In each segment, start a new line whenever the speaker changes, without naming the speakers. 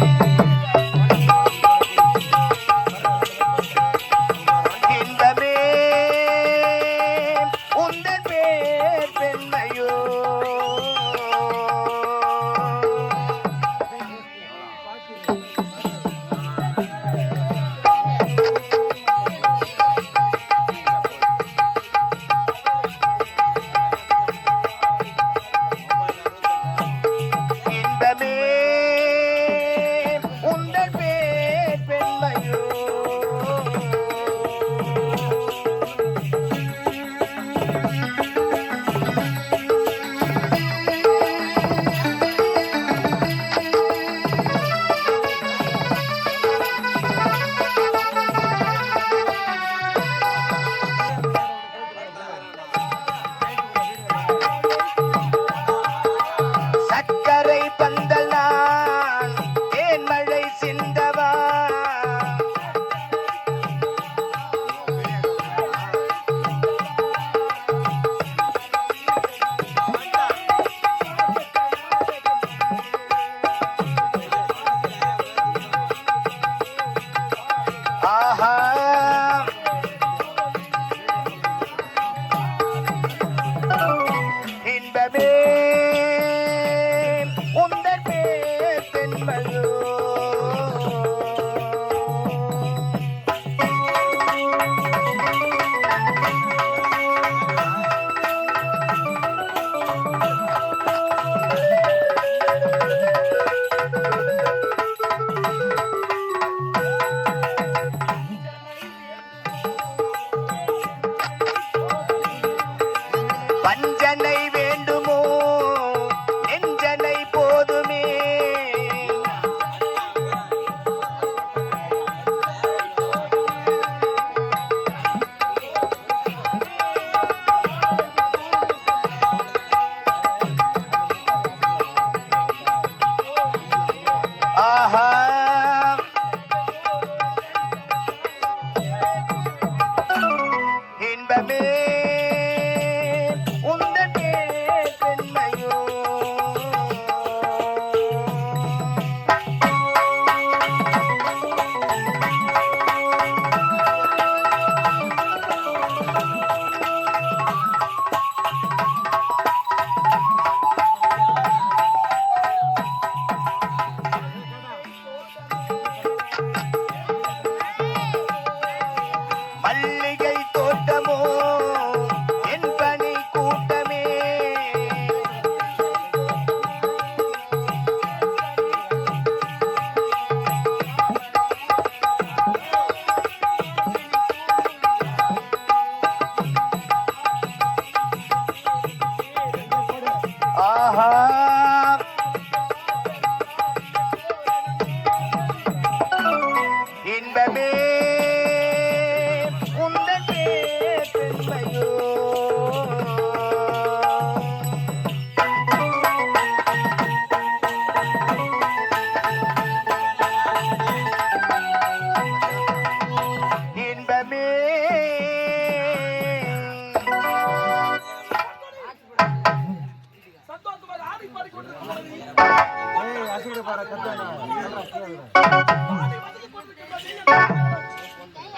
Thank you. 啊哈 வஞ்சனை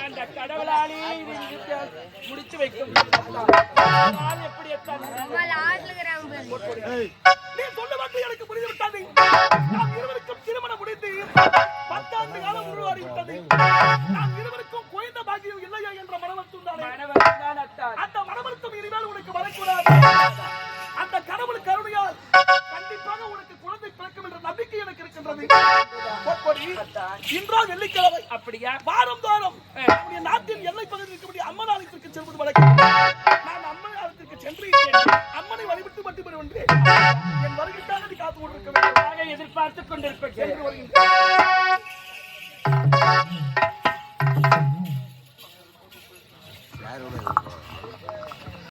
அந்த கடவுளாலே முடிச்சு வைக்கும் எப்படி நீ சொன்ன வார்த்தை எனக்கு புரிந்து விட்டது நாம் இருவருக்கும் திருமணம் முடிந்து பத்தாண்டு காலம் உருவாடி நாம் இருவருக்கும் பாக்கியம் இல்லையா என்ற மனவர்த்தம் அந்த மனவர்த்தம் இனிமேல் உனக்கு வரக்கூடாது. இருக்கின்றது இன்றோ வெள்ளிக்கிழமை. அப்படியா? வாரம் தோறும் நம்முடைய நாட்டின் எல்லை பகுதியில் இருக்கக்கூடிய அம்மன் ஆலயத்திற்கு செல்வது வழக்கம். நான் அம்மன் ஆலயத்திற்கு சென்று அம்மனை வழிபட்டு மட்டும் வருகின்றேன் என் வருகைக்காக காத்து கொண்டிருக்க வேண்டும். எதிர்பார்த்துக் கொண்டிருப்பேன். சென்று வருகின்றேன்